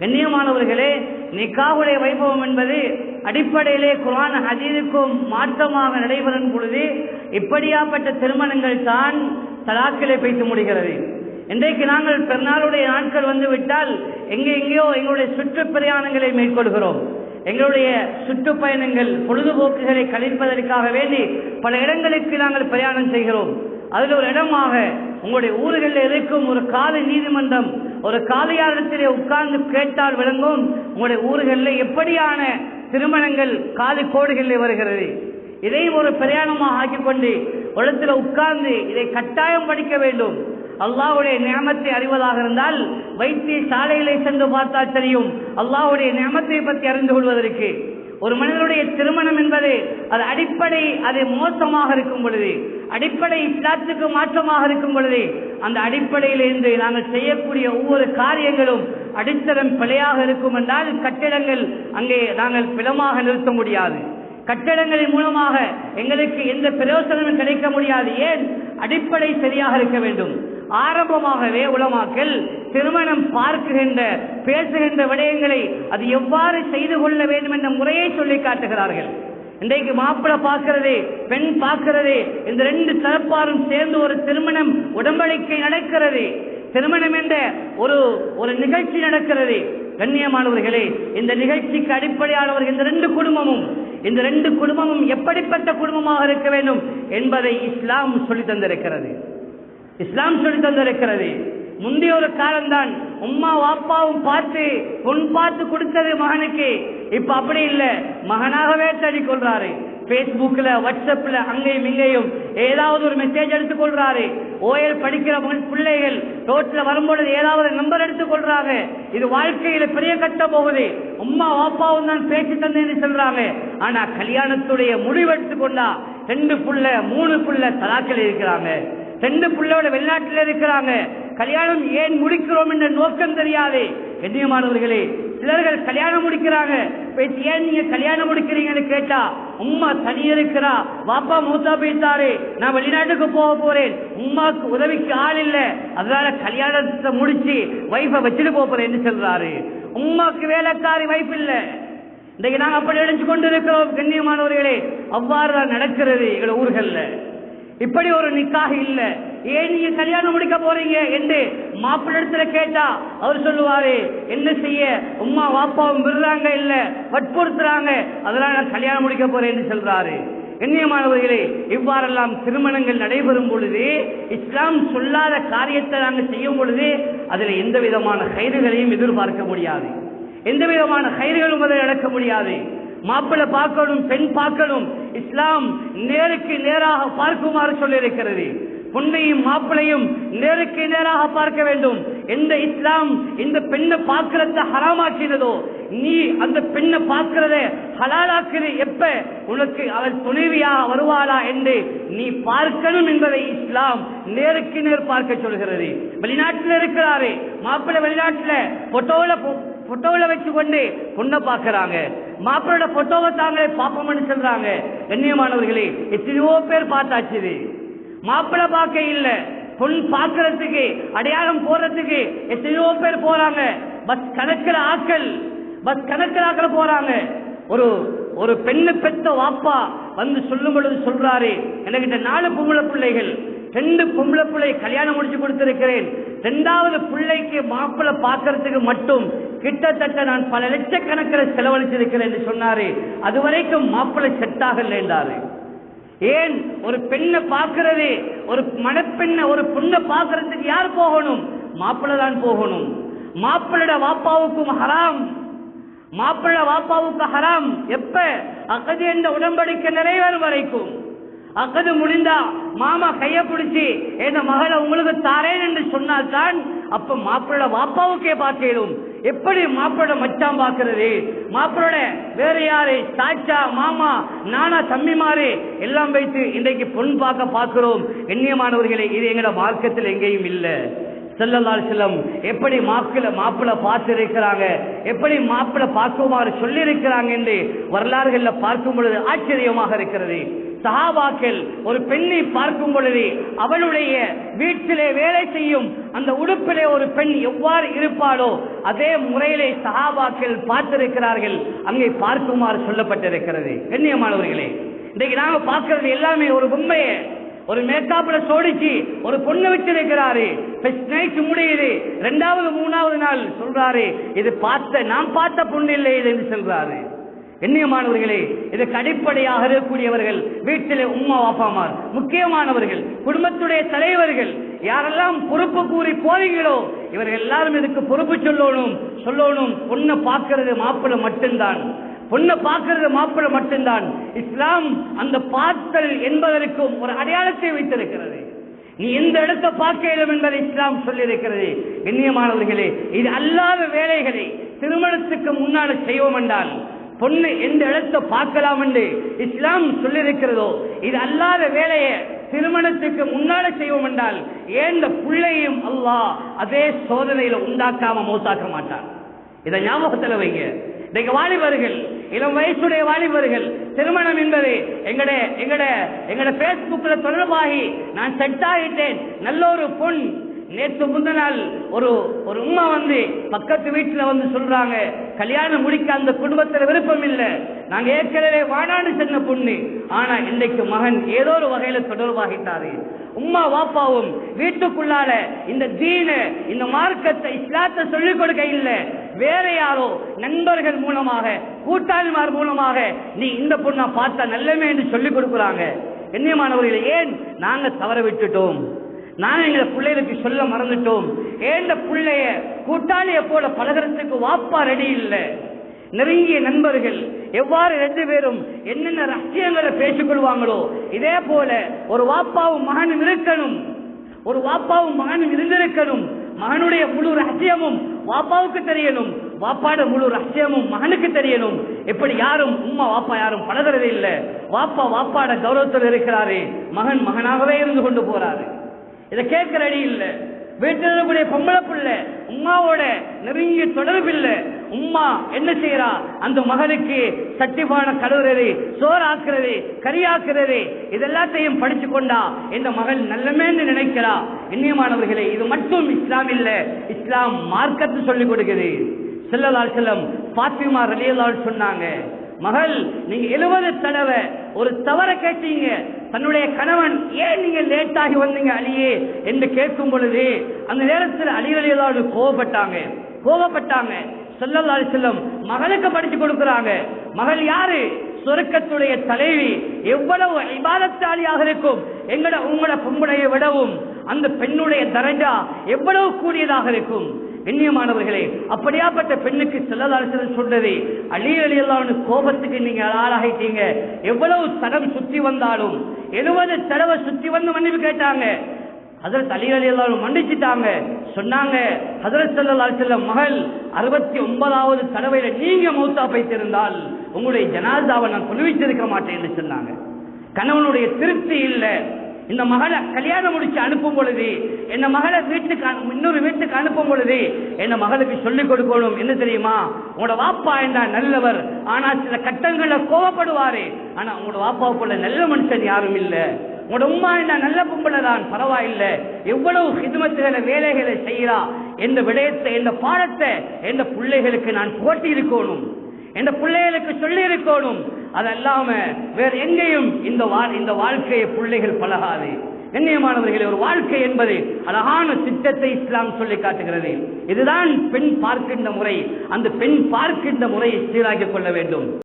கண்ணியமானவர்களே நிக்காவுடைய வைபவம் என்பது அடிப்படையிலே குரான் ஹதீதுக்கும் மாற்றமாக நடைபெறும் பொழுது இப்படியாப்பட்ட திருமணங்கள் தான் தலாக்கிலே பேச முடிகிறது. இன்றைக்கு நாங்கள் பிறநாளுடைய நாட்கள் வந்து விட்டால் எங்கே எங்கேயோ எங்களுடைய சுற்றுப்பிரயாணங்களை மேற்கொள்கிறோம். எங்களுடைய சுற்றுப்பயணங்கள் பொழுதுபோக்குகளை கழிப்பதற்காக வேண்டி பல இடங்களுக்கு நாங்கள் பிரயாணம் செய்கிறோம். அதில் ஒரு இடமாக உங்களுடைய ஊர்களில் இருக்கும் ஒரு காலை நீதிமன்றம் ஒரு காலையாளத்திலே உட்கார்ந்து கேட்டால் விளங்கும். உங்களுடைய ஊர்களில் எப்படியான திருமணங்கள் காலி கோடுகளில் வருகிறது. இதையும் ஒரு பிரயாணமாக ஆக்கிக்கொண்டு உலகத்தில் உட்கார்ந்து இதை கட்டாயம் படிக்க வேண்டும். அல்லாஹ்வுடைய நியமத்தை அறிவதாக இருந்தால் வைத்திய சாலைகளை சென்று பார்த்தால் தெரியும். அல்லாஹ்வுடைய நியமத்தை பற்றி அறிந்து கொள்வதற்கு. ஒரு மனிதனுடைய திருமணம் என்பது அது அடிப்படை அது மோசமாக இருக்கும் பொழுது அடிப்படை இஸ்லாத்துக்கு மாற்றமாக இருக்கும் பொழுது அந்த அடிப்படையிலிருந்து நாங்கள் செய்யக்கூடிய ஒவ்வொரு காரியங்களும் அடித்தளம் பிழையாக இருக்கும் என்றால் கட்டிடங்கள் அங்கே நாங்கள் பிளமாக நிறுத்த முடியாது. கட்டடங்களின் மூலமாக எங்களுக்கு எந்த பிரயோசனமும் கிடைக்க முடியாது. ஏன்? அடிப்படை சரியாக இருக்க வேண்டும். ஆரம்பமாகவே உலமாக்கல் திருமணம் பார்க்குகின்ற பேசுகின்ற விடயங்களை அது எவ்வாறு செய்து கொள்ள வேண்டும் என்ற முறையை சொல்லி காட்டுகிறார்கள். இன்றைக்கு மாப்பிள்ளை பார்க்கிறது பெண் பார்க்கிறது இந்த ரெண்டு தரப்பாரும் சேர்ந்து ஒரு திருமணம் உடன்படிக்கை நடக்கிறது. திருமணம் என்ற ஒரு ஒரு நிகழ்ச்சி நடக்கிறது. கண்ணியமானவர்களே இந்த நிகழ்ச்சிக்கு அடிப்படையானவர்கள் இந்த ரெண்டு குடும்பமும். இந்த ரெண்டு குடும்பமும் எப்படிப்பட்ட குடும்பமாக இருக்க வேண்டும் என்பதை இஸ்லாம் சொல்லி தந்திருக்கிறது. இஸ்லாம் சொல்லி தந்திருக்கிறது. முந்தைய ஒரு காலம்தான். உம்மா வாப்பாவும் பார்த்து பொன் பார்த்து கொடுத்தது மகனுக்கு. இப்ப அப்படி இல்லை. மகனாகவே தேடிக் கொள்றாரு பேஸ்புக்ல வாட்ஸ்அப்ல அங்கேயும் இங்கேயும் ஏதாவது ஒரு மெசேஜ் எடுத்துக் கொள்றாரு ஓயல் படிக்கிற மகன் பிள்ளைகள் ரோட்ல வரும்பொழுது ஏதாவது நம்பர் எடுத்துக் கொள்றாங்க இது வாழ்க்கையில பெரிய கட்ட போகுது. உம்மா வாப்பாவும் தான் பேச்சு தந்தேன்னு சொல்றாங்க. ஆனா கல்யாணத்துடைய முடிவு எடுத்துக்கொண்டா ரெண்டு புள்ள மூணு புள்ள தலாக்கள் இருக்கிறாங்க. ரெண்டு பிள்ளையோட வெளிநாட்டில் இருக்கிறாங்க. கல்யாணம் ஏன் முடிக்கிறோம் என்ற நோக்கம் தெரியாது. கண்ணியமானவர்களே சிலர்கள் கல்யாணம் முடிக்கிறாங்க. ஏன் நீங்க கல்யாணம் முடிக்கிறீங்கன்னு கேட்டா உம்மா தனியா இருக்கிறா பாப்பா மூத்தா போயிட்டாரு நான் வெளிநாட்டுக்கு போக போறேன் உமாக்கு உதவிக்கு ஆள் இல்ல. அதனால கல்யாணத்தை முடிச்சு வைஃபை வச்சுட்டு போறேன்னு சொல்றாரு. உம்மாக்கு வேலைக்காரி வைஃப் இல்லை. இன்றைக்கு நாங்கள் அப்படி அடைஞ்சு கொண்டு இருக்கிறோம் கண்ணியமானவர்களே. அவ்வாறு தான் நடக்கிறது எங்க ஊர்களில். இப்படி ஒரு நிக்காக இல்ல. ஏன் நீங்க கல்யாணம் முடிக்க போறீங்க என்று மாப்பிள்ளை இடத்துல கேட்டா அவர் சொல்லுவாரு என்ன செய்ய? உம்மா வாப்பாவும் விடுறாங்க இல்ல வற்புறுத்துறாங்க. அதனால நான் கல்யாணம் முடிக்க போறேன்னு சொல்றாரு. கண்ணியமானவர்களே இவ்வாறெல்லாம் திருமணங்கள் நடைபெறும் பொழுது இஸ்லாம் சொல்லாத காரியத்தை நாங்கள் செய்யும் பொழுது அதில் எந்த விதமான கைதுகளையும் எதிர்பார்க்க முடியாது. எந்த விதமான கைதுகளும் அதில் நடக்க முடியாது. மாப்பிள்ளை பார்க்கணும் பெண் பார்க்கணும். இஸ்லாம் நேருக்கு நேராக பார்க்குமாறு சொல்லியிருக்கிறது. பொண்ணையும் மாப்பிளையும் நேருக்கு நேராக பார்க்க வேண்டும். எந்த இஸ்லாம் இந்த பெண்ணை பார்க்கறத ஹராமாக்கினதோ நீ அந்த பெண்ணை பார்க்கிறத ஹலாலாக்குது எப்ப? உனக்கு அவள் துணைவியாக வருவாளா என்று நீ பார்க்கணும் என்பதை இஸ்லாம் நேருக்கு நேர் பார்க்க சொல்கிறது. வெளிநாட்டில் இருக்கிறாரு மாப்பிள்ளை வெளிநாட்டில் போட்டோவில் போட்டோவில் வச்சு கொண்டு பொண்ணை பார்க்கறாங்க. மாப்பிளோட போட்டோவை தாங்களே பாப்போம்னு சொல்றாங்க. கண்ணியமானவர்களே எத்தனையோ பேர் பார்த்தாச்சு இது. மாப்பிள்ளை பார்க்க இல்ல. பொன் பார்க்கறதுக்கு அடையாளம் போறதுக்கு எத்தனையோ பேர் போறாங்க. பஸ் கணக்கில் ஆக்கள் பஸ் கணக்கில் ஆக்கள் போறாங்க. ஒரு ஒரு பெண்ணு பெத்த வாப்பா வந்து சொல்லும் பொழுது சொல்றாரு. எனக்கிட்ட நாலு பொம்பளை பிள்ளைகள். ரெண்டு பொம்பளை பிள்ளை கல்யாணம் முடிச்சு கொடுத்திருக்கிறேன். ரெண்டாவது பிள்ளைக்கு மாப்பிள்ளை பார்க்கறதுக்கு மட்டும் கிட்டத்தட்ட நான் பல லட்சக்கணக்கில் செலவழிச்சிருக்கிறேன் என்று சொன்னாரு. அது வரைக்கும் மாப்பிள்ளை செட் ஆகல என்றாரு. ஏன்? ஒரு பெண்ணை பார்க்கறது ஒரு மணப்பெண்ணை ஒரு பொண்ணை பார்க்கறதுக்கு யார் போகணும்? மாப்பிள்ளை தான் போகணும். மாப்பிள்ளோட வாப்பாவுக்கும் ஹராம். மாப்பிள்ளை வாப்பாவுக்கு ஹராம். எப்ப? அகதி என்ற உடன்படிக்கை நிறைவேறும் வரைக்கும். அக்கது முடிந்தா மாமா கைய பிடிச்சி என் மகளை உங்களுக்கு தாரேன் என்று சொன்னால் தான் அப்ப மாப்பிள்ளை வாப்பாவுக்கே பார்க்கலும். எப்படி மாப்பிளோட மச்சான் பாக்குறது மாப்பிளோட வேற யாரு? சாச்சா மாமா நானா தம்பிமாரு எல்லாம் வைத்து இன்றைக்கு பொன் பார்க்க பார்க்கிறோம். எண்ணியமானவர்களே இது எங்களோட மார்க்கத்தில் எங்கேயும் இல்லை. செல்லலால் செல்லம் எப்படி மாப்பிள்ள மாப்பிள்ள பார்த்து இருக்கிறாங்க எப்படி மாப்பிள்ள பார்க்குமாறு சொல்லியிருக்கிறாங்க என்று வரலாறுகள்ல பார்க்கும் பொழுது ஆச்சரியமாக இருக்கிறது. சஹாபாக்கள் ஒரு பெண்ணை பார்க்கும் பொழுது அவளுடைய வீட்டிலே வேலை செய்யும் அந்த உடுப்பிலே ஒரு பெண் எவ்வாறு இருப்பாளோ அதே முறையிலே சஹாபாக்கள் பார்த்திருக்கிறார்கள். அங்கே பார்க்குமாறு சொல்லப்பட்டிருக்கிறது. கண்ணியமானவர்களே இன்றைக்கு நாங்கள் பார்க்கறது எல்லாமே ஒரு உண்மையை. ஒரு மேற்காப்புல சோடிச்சு ஒரு பொண்ணு வச்சிருக்கிறாரு. நைட் முடியுது. ரெண்டாவது மூணாவது நாள் சொல்றாரு இது பார்த்த நாம் பார்த்த பொண்ணு இல்லை இது என்று சொல்றாரு. எண்ணியமானவர்களே இது அடிப்படையாக இருக்கக்கூடியவர்கள் வீட்டிலே உம்மா வாப்பாமார் முக்கியமானவர்கள் குடும்பத்துடைய தலைவர்கள் யாரெல்லாம் பொறுப்பு கூறி போறீங்களோ இவர்கள் எல்லாரும் இதுக்கு பொறுப்பு சொல்லணும் சொல்லணும். பொண்ணை பார்க்கறது மாப்பிள்ளை மட்டும்தான். பொண்ணை பார்க்கறது மாப்பிள்ளை மட்டும்தான். இஸ்லாம் அந்த பார்த்தல் என்பதற்கும் ஒரு அடையாளத்தை வைத்திருக்கிறது. நீ எந்த இடத்தை பார்க்க இயலும் என்பதை இஸ்லாம் சொல்லியிருக்கிறது. கண்ணியமானவர்களே இது அல்லாத வேலைகளை திருமணத்துக்கு முன்னால் செய்வோம் என்றால் பொண்ணு எந்த இடத்தை பார்க்கலாம் என்று இஸ்லாம் சொல்லியிருக்கிறதோ இது அல்லாத வேலையை திருமணத்துக்கு முன்னால செய்வோம் என்றால் ஏந்த பிள்ளையும் அல்லாஹ் அதே சோதனையில உண்டாக்காம மௌத்தாக்க மாட்டான்? இதை ஞாபகத்தில் வைங்க. இன்னைக்கு வாலிபர்கள் இளம் வயசுடைய வாலிபர்கள் திருமணம் என்பது எங்கட எங்கட எங்கட பேஸ்புக்ல தொடர்பாகி நான் செட் ஆகிட்டேன். நல்ல ஒரு பொன். நேற்று முந்தினால் நாள் ஒரு ஒரு உம்மா வந்து பக்கத்து வீட்டுல வந்து சொல்றாங்க கல்யாணம் முடிக்க அந்த குடும்பத்துல விருப்பம் இல்லை. நாங்க ஏற்கனவே வாடான்னு சென்ன பொண்ணு. ஆனா இன்றைக்கு மகன் ஏதோ ஒரு வகையில தொடர்பாகிட்டாரு. உம்மா வாப்பாவும் வீட்டுக்குள்ளால இந்த தீன இந்த மார்க்கத்தை இஸ்லாத்தை சொல்லிக் கொடுக்க இல்லை. வேற யாரோ நண்பர்கள் மூலமாக கூட்டாளிமார் மூலமாக நீ இந்த பொண்ணை பார்த்தா நல்லமே என்று சொல்லிக் கொடுக்குறாங்க. கண்ணியமானவர்களை ஏன் நாங்க தவற விட்டுட்டோம்? நான் எங்களை பிள்ளைகளுக்கு சொல்ல மறந்துட்டோம். ஏண்ட பிள்ளைய கூட்டாளிய போல பழகிறதுக்கு வாப்பா ரெடி இல்லை? நெருங்கிய நண்பர்கள் எவ்வாறு ரெண்டு பேரும் என்னென்ன ரகசியங்களை பேசிக்கொள்வாங்களோ இதே போல ஒரு வாப்பாவும் மகனும் இருக்கணும். ஒரு வாப்பாவும் மகனும் இருந்திருக்கணும். மகனுடைய முழு ரகசியமும் வாப்பாவுக்கு தெரியணும். வாப்பாட முழு ரகசியமும் மகனுக்கு தெரியணும். எப்படி யாரும் உம்மா வாப்பா யாரும் பழகிறதே இல்லை. வாப்பா வாப்பாட கௌரவத்தில் இருக்கிறாரு. மகன் மகனாகவே இருந்து கொண்டு போறாரு. இதை கேட்கிற அடி இல்லை. வீட்டில் இருக்கக்கூடிய பொம்பளை பிள்ளை உமாவோட நெருங்கிய தொடர்பு இல்லை உம்மா என்ன செய்யறா அந்த மகனுக்கு சட்டிபான கழுவுறது சோறாக்குறது கரியாக்குறது இதெல்லாத்தையும் படிச்சு கொண்டா இந்த மகள் நல்லமேன்னு நினைக்கிறா. இன்னியமானவர்களே இது மட்டும் இஸ்லாம் இல்ல இஸ்லாம் மார்க்கத்தை சொல்லிக் கொடுக்குது. செல்லலால் செல்லம் பாத்திமா ரலியலால் சொன்னாங்க மகள் நீங்க எழுபது தடவை ஒரு தவற கேட்டீங்க. தன்னுடைய கணவன் ஏன் நீங்க லேட் வந்தீங்க அலியே என்று கேட்கும் பொழுது அந்த நேரத்தில் அலி கோபப்பட்டாங்க. கோவப்பட்டாங்க கோவப்பட்டாங்க செல்லல்லாறு செல்லும் மகளுக்கு படிச்சு கொடுக்கிறாங்க. மகள் யாரு? சொருக்கத்துடைய தலைவி. எவ்வளவு இபாதத்தாளியாக இருக்கும். எங்கட உங்களோட பொம்பளையை விடவும் அந்த பெண்ணுடைய தரஜா எவ்வளவு கூடியதாக இருக்கும். கண்ணியமானவர்களே அப்படியாப்பட்ட பெண்ணுக்கு செல்லதாரசன் சொல்றது அழி அழியலான்னு கோபத்துக்கு நீங்க ஆளாகிட்டீங்க. எவ்வளவு தடம் சுத்தி வந்தாலும் எழுபது தடவை சுத்தி வந்து மன்னிப்பு கேட்டாங்க. ஹசரத் அலி எல்லாரும் மன்னிச்சுட்டாங்க. சொன்னாங்க ஹசரத் சல்லா செல்ல மகள் அறுபத்தி ஒன்பதாவது தடவையில நீங்க மூத்தா பைத்திருந்தால் உங்களுடைய ஜனாதாவை நான் தொழுவிச்சிருக்க மாட்டேன் என்று சொன்னாங்க. கணவனுடைய திருப்தி இல்லை. இந்த மகளை கல்யாணம் முடிச்சு அனுப்பும் பொழுது என்ன மகளை வீட்டுக்கு இன்னொரு வீட்டுக்கு அனுப்பும் பொழுது என்ன மகளுக்கு சொல்லிக் கொடுக்கணும் என்ன தெரியுமா? உங்களோட வாப்பா என்ன நல்லவர் ஆனா சில கட்டங்கள்ல கோவப்படுவாரு. ஆனா உங்களோட வாப்பா போல நல்ல மனுஷன் யாரும் இல்லை. உங்களோட உம்மா என்ன நல்ல பொம்பளை தான் பரவாயில்லை. எவ்வளவு ஹிதமத்துகளை வேலைகளை செய்யறா எந்த விடயத்தை எந்த பாடத்தை எந்த பிள்ளைகளுக்கு நான் போட்டி இருக்கணும் எந்த பிள்ளைகளுக்கு சொல்லி இருக்கணும் அதல்லாம வேற எங்கேயும் இந்த இந்த வாழ்க்கையை பிள்ளைகள் பழகாது. கண்ணியமானவர்களே ஒரு வாழ்க்கை என்பது அழகான திட்டத்தை இஸ்லாம் சொல்லி காட்டுகிறது. இதுதான் பெண் பார்க்கின்ற முறை. அந்த பெண் பார்க்கின்ற முறையை சீராக்கிக் கொள்ள வேண்டும்.